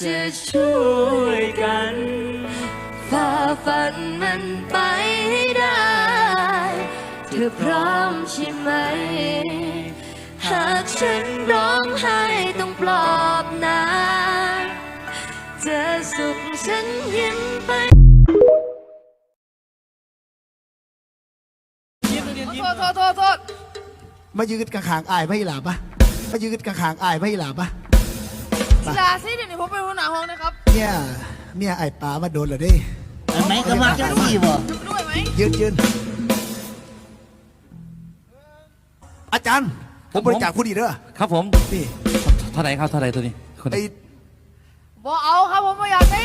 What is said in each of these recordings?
ช่วยกันฝ่าฟันมันไปให้ได้ เธอพร้อมใช่ไหม หากฉันร้องไห้ต้องปลอบนะเธอสุขฉันยิ้มไปโทษโทษโทษโทษมายืนกระขางอายไม่หลาปะมายืนกระขางอายไม่หลาปะ กีฬาสิเดี๋ยวนี้ผมเป็นหัวหน้าห้องนะครับเนี่ยเมียไอ้ายป๋ามาโดนเหรอดิอันไหนก็มาจังสี่บ่ดูด้วยไหมยืนยืนอาจารย์ ผมบริจาคผู้ดีเด้อครับผมนี่เท่าไหร่ครับเท่าไหร่ตัวนี้คนไอ้บอเอาครับผมไม่อยากได้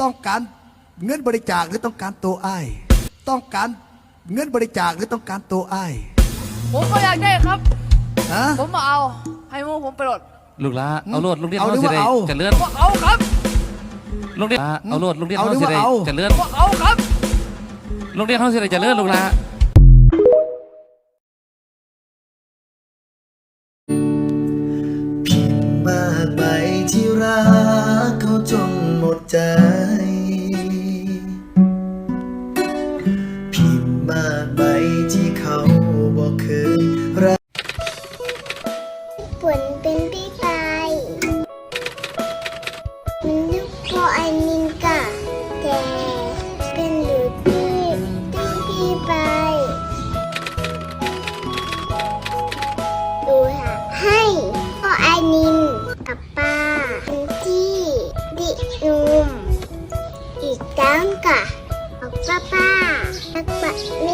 ต้องการเงินบริจาคหรือต้องการตัวอ้ายต้องการเงินบริจาคหรือต้องการตัวอ้ายผมไม่อยากได้ครับ ฮะ ผมมาเอา ให้หมูผมไปรถลูกละเอาโลดลูกเรียนเอาเขาหรือสิว่าได้เอา จะเลื่อนบอกเอาครับลูกเรียนเอาโลดลูกเรียนเอาเขาหรือสิว่าได้เอา จะเลื่อนบอกเอาครับ ลูกเรียนเขาสิได้จะเลื่อนลูกละ นินกับป้าเป็นที่ดินุมอีกตั้งกะบอกป้าป้ารักป้าแม่